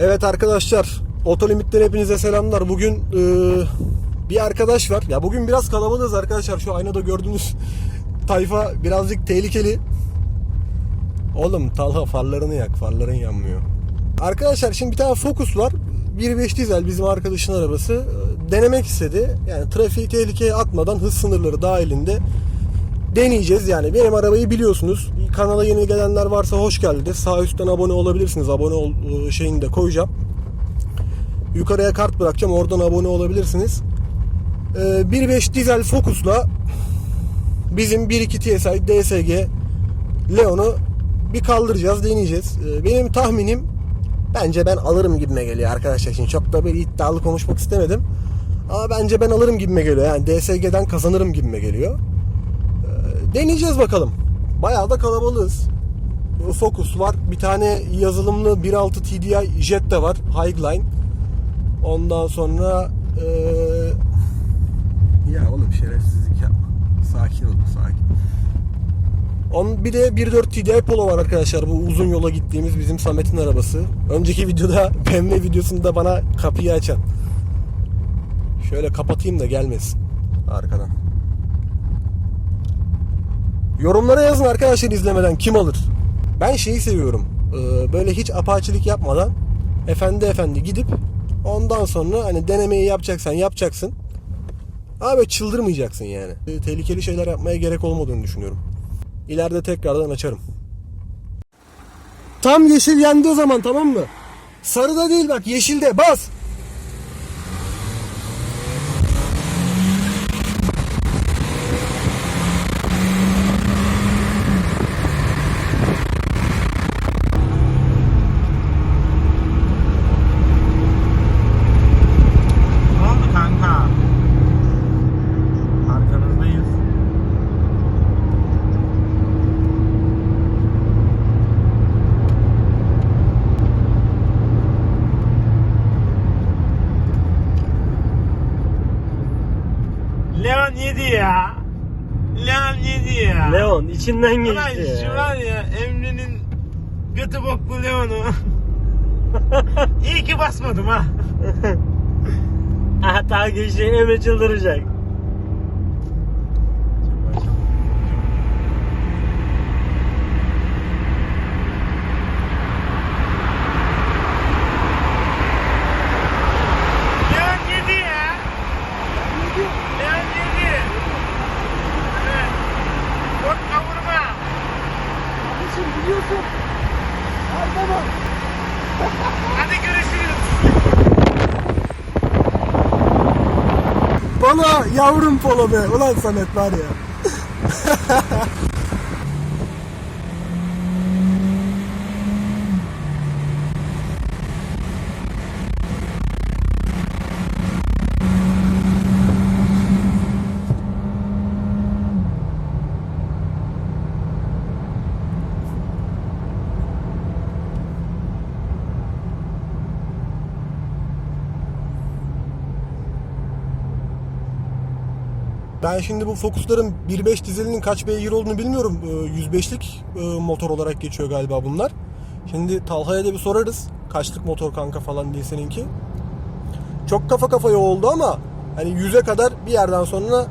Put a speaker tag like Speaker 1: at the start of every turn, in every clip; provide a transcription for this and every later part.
Speaker 1: Evet arkadaşlar, Otolimit'ten hepinize selamlar. Bugün e, bir arkadaş var. Ya bugün biraz kalabalığız arkadaşlar. Şu aynada gördüğünüz tayfa birazcık tehlikeli. Oğlum Talha farlarını yak, farların yanmıyor. Arkadaşlar şimdi bir tane Focus var. 1.5 dizel bizim arkadaşın arabası. E, Denemek istedi. Yani trafiği tehlikeye atmadan hız sınırları dahilinde deneyeceğiz yani. Benim arabayı biliyorsunuz. Kanala yeni gelenler varsa hoş geldiniz. Sağ üstten abone olabilirsiniz. Abone ol e, şeyini de koyacağım. Yukarıya kart bırakacağım. Oradan abone olabilirsiniz. Ee, 1.5 dizel Focus'la bizim 1.2 TSI DSG Leon'u bir kaldıracağız, deneyeceğiz. Ee, benim tahminim bence ben alırım gibime geliyor arkadaşlar. Şimdi çok da böyle iddialı konuşmak istemedim. Ama bence ben alırım gibime geliyor. Yani DSG'den kazanırım gibime geliyor. Deneyeceğiz bakalım. Bayağı da kalabalığız. Focus var. Bir tane yazılımlı 1.6 TDI Jet de var. Highline. Ondan sonra eee ya oğlum şerefsizlik yapma. Sakin olun sakin. On, bir de 1.4 TDI Polo var arkadaşlar. Bu uzun yola gittiğimiz bizim Samet'in arabası. Önceki videoda BMW videosunda bana kapıyı açan. Şöyle kapatayım da gelmesin arkadan. Yorumlara yazın arkadaşlar izlemeden kim alır? Ben şeyi seviyorum. Ee, Böyle hiç apaçilik yapmadan efendi efendi gidip ondan sonra hani denemeyi yapacaksan yapacaksın. Böyle çıldırmayacaksın yani. Ee, Tehlikeli şeyler yapmaya gerek olmadığını düşünüyorum. İleride tekrardan açarım. Tam yeşil yandığı zaman tamam mı? Sarıda değil bak yeşilde bas.
Speaker 2: Ne oldu kanka? Arkanızdayız. Leon yedi ya. Leon yedi ya.
Speaker 3: Leon içinden
Speaker 2: Ulan
Speaker 3: geçti
Speaker 2: şu
Speaker 3: ya.
Speaker 2: var ya Emre'nin götü boklu Leon'u. İyi ki basmadım ha.
Speaker 3: Hatta geçti Emre çıldıracak.
Speaker 2: Leon yedi ya. Leon yedi. Evet. Çok kavurma.
Speaker 1: Kardeşim biliyorsun. Her zaman.
Speaker 2: Hadi görüşürüz.
Speaker 1: Bana yavrum polo be. Ulan Samet var ya. Ben şimdi bu Focus'ların 1.5 dizelinin kaç beygir olduğunu bilmiyorum. Ee, 105'lik e, motor olarak geçiyor galiba bunlar. Şimdi Talha'ya da bir sorarız. Kaçlık motor kanka falan diye seninki. Çok kafa kafaya oldu ama hani 100'e kadar bir yerden sonra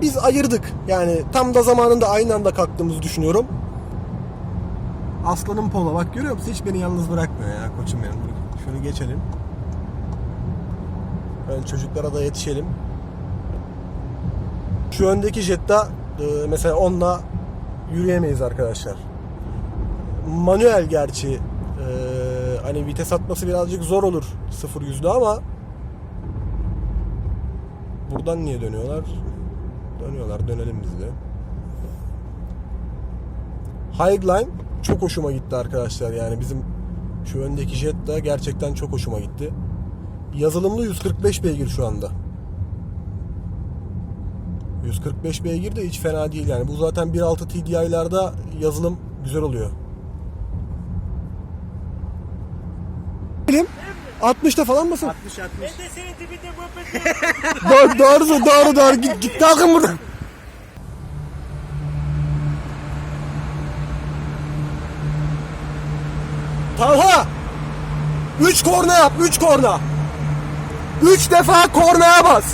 Speaker 1: biz ayırdık. Yani tam da zamanında aynı anda kalktığımızı düşünüyorum. Aslanım Polo bak görüyor musun? Hiç beni yalnız bırakmıyor ya koçum benim. Şunu geçelim. Ben çocuklara da yetişelim. Şu öndeki Jetta e, mesela onunla yürüyemeyiz arkadaşlar. Manuel gerçi e, hani vites atması birazcık zor olur sıfır yüzde ama buradan niye dönüyorlar? Dönüyorlar dönelim biz de. Highline çok hoşuma gitti arkadaşlar yani bizim şu öndeki Jetta gerçekten çok hoşuma gitti. Yazılımlı 145 beygir şu anda. 145 beygir de hiç fena değil yani. Bu zaten 1.6 TDI'larda yazılım güzel oluyor. 60'ta falan mısın?
Speaker 3: 60 60.
Speaker 2: Ben de senin dibinde muhabbet
Speaker 1: doğru, doğru, doğru, doğru. Git, git kalkın buradan. Talha! 3 korna yap 3 korna. 3 defa kornaya bas.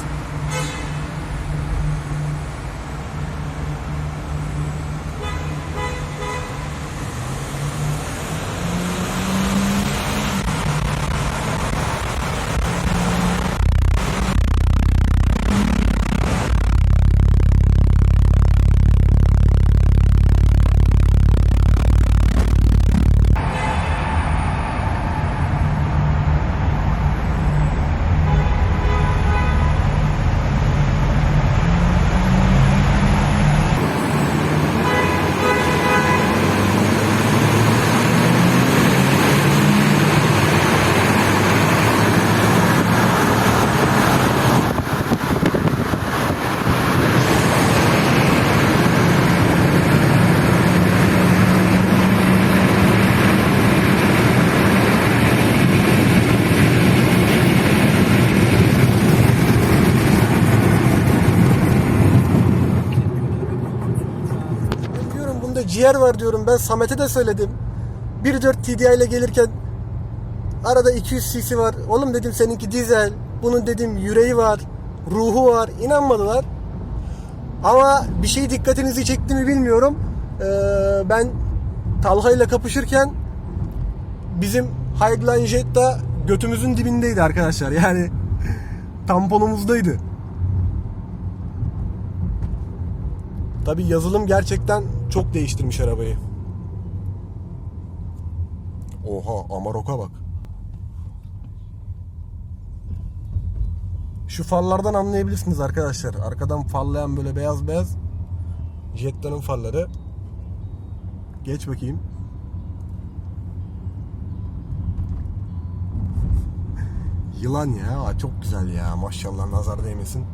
Speaker 1: Ciğer var diyorum. Ben Samet'e de söyledim. 1.4 TDI ile gelirken arada 200 cc var. Oğlum dedim seninki dizel. Bunun dedim yüreği var. Ruhu var. İnanmadılar. Ama bir şey dikkatinizi çekti mi bilmiyorum. Ee, ben Talha ile kapışırken bizim Highline Jetta götümüzün dibindeydi arkadaşlar. Yani tamponumuzdaydı. Tabi yazılım gerçekten çok değiştirmiş arabayı. Oha Amarok'a bak. Şu farlardan anlayabilirsiniz arkadaşlar. Arkadan farlayan böyle beyaz beyaz Jetta'nın farları. Geç bakayım. Yılan ya. Çok güzel ya. Maşallah nazar değmesin.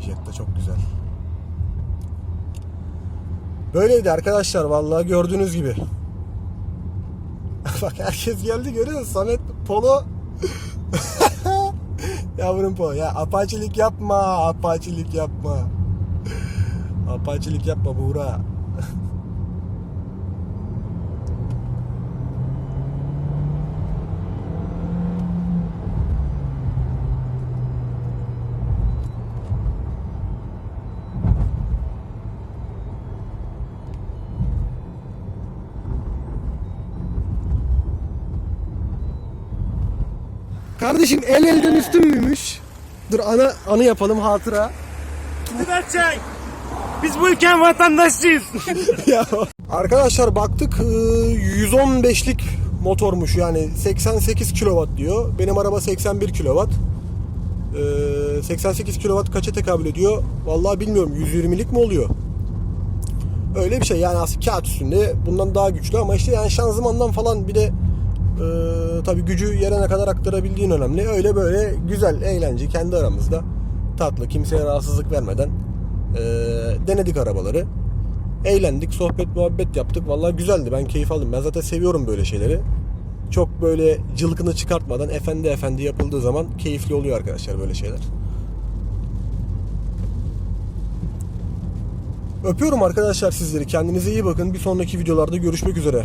Speaker 1: Jetta çok güzel. Böyleydi arkadaşlar vallahi gördüğünüz gibi. Bak herkes geldi görüyor musun? Samet Polo. Yavrum Polo ya apaçilik yapma, apaçilik yapma. Apaçilik yapma Buğra. Kardeşim el elden üstün müymüş? Dur ana anı yapalım hatıra.
Speaker 2: Çay. Biz bu ülkenin vatandaşıyız.
Speaker 1: ya. Arkadaşlar baktık e, 115'lik motormuş yani 88 kW diyor. Benim araba 81 kW. E, 88 kW kaça tekabül ediyor? Vallahi bilmiyorum 120'lik mi oluyor? Öyle bir şey yani aslında kağıt üstünde bundan daha güçlü ama işte yani şanzımandan falan bir de e, tabii gücü yere kadar aktarabildiğin önemli. Öyle böyle güzel eğlence kendi aramızda tatlı kimseye rahatsızlık vermeden e, denedik arabaları. Eğlendik, sohbet muhabbet yaptık. Vallahi güzeldi. Ben keyif aldım. Ben zaten seviyorum böyle şeyleri. Çok böyle cılkını çıkartmadan efendi efendi yapıldığı zaman keyifli oluyor arkadaşlar böyle şeyler. Öpüyorum arkadaşlar sizleri. Kendinize iyi bakın. Bir sonraki videolarda görüşmek üzere.